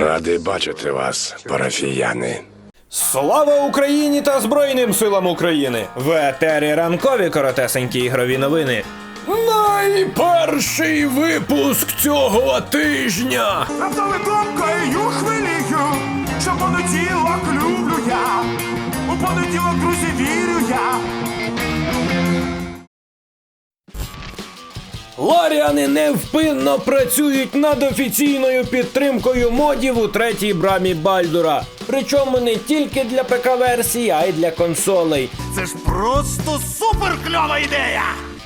Радий бачити вас, парафіяни. Слава Україні та Збройним силам України! В етері ранкові коротесенькі ігрові новини. Найперший випуск цього тижня. Раптове думкою хвилію, що понеділок люблю я. У понеділок, друзі, вірю я. Ларіани невпинно працюють над офіційною підтримкою модів у третій брамі Бальдура. Причому не тільки для ПК-версії, а й для консолей. Це ж просто супер кльова ідея!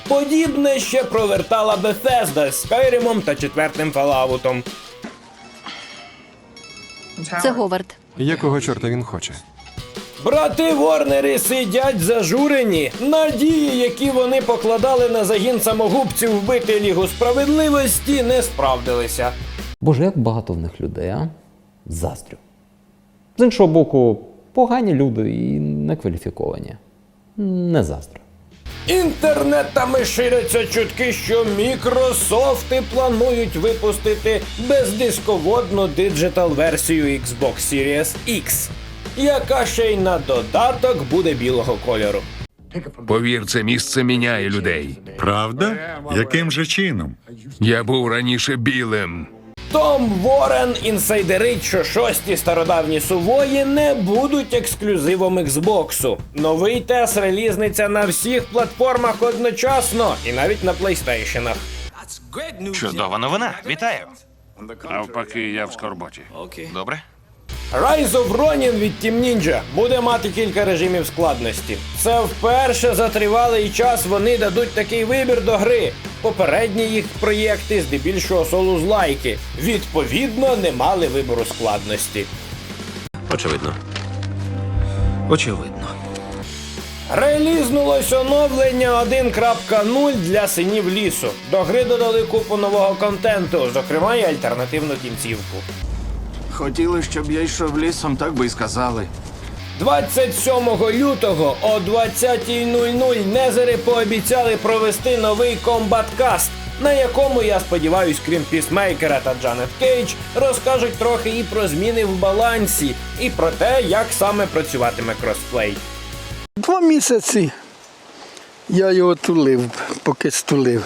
Подібне ще провертала Bethesda з Skyrim та четвертим Fallout. Це Говард. Якого чорта він хоче? Брати Ворнери сидять зажурені. Надії, які вони покладали на загін самогубців вбити Лігу справедливості, не справдилися. Боже, як багато в них людей, а? Заздрю. З іншого боку, погані люди і некваліфіковані. Не заздрю. Інтернетами ширяться чутки, що Мікрософти планують випустити бездисководну диджитал версію Xbox Series X, яка ще й на додаток буде білого кольору. Повір, це місце міняє людей. Правда? Яким же чином? Я був раніше білим. Том Ворен інсайдерить, що шості стародавні сувої не будуть ексклюзивом Xbox. Новий тес релізниться на всіх платформах одночасно і навіть на плейстейшенах. Чудова новина. Вітаю. Навпаки, я в скорботі. Добре? Rise of Ronin від Team Ninja буде мати кілька режимів складності. Це вперше за тривалий час вони дадуть такий вибір до гри. Попередні їх проєкти здебільшого солузлайки. Відповідно, не мали вибору складності. Очевидно. Очевидно. Релізнулось оновлення 1.0 для синів лісу. До гри додали купу нового контенту, зокрема й альтернативну кінцівку. Хотіли, щоб я йшов лісом, так би й сказали. 27 лютого о 20.00 Незери пообіцяли провести новий комбаткаст, на якому, я сподіваюсь, крім пісмейкера та Джанет Кейдж, розкажуть трохи і про зміни в балансі, і про те, як саме працюватиме кросплей. Два місяці я його тулив, поки стулив.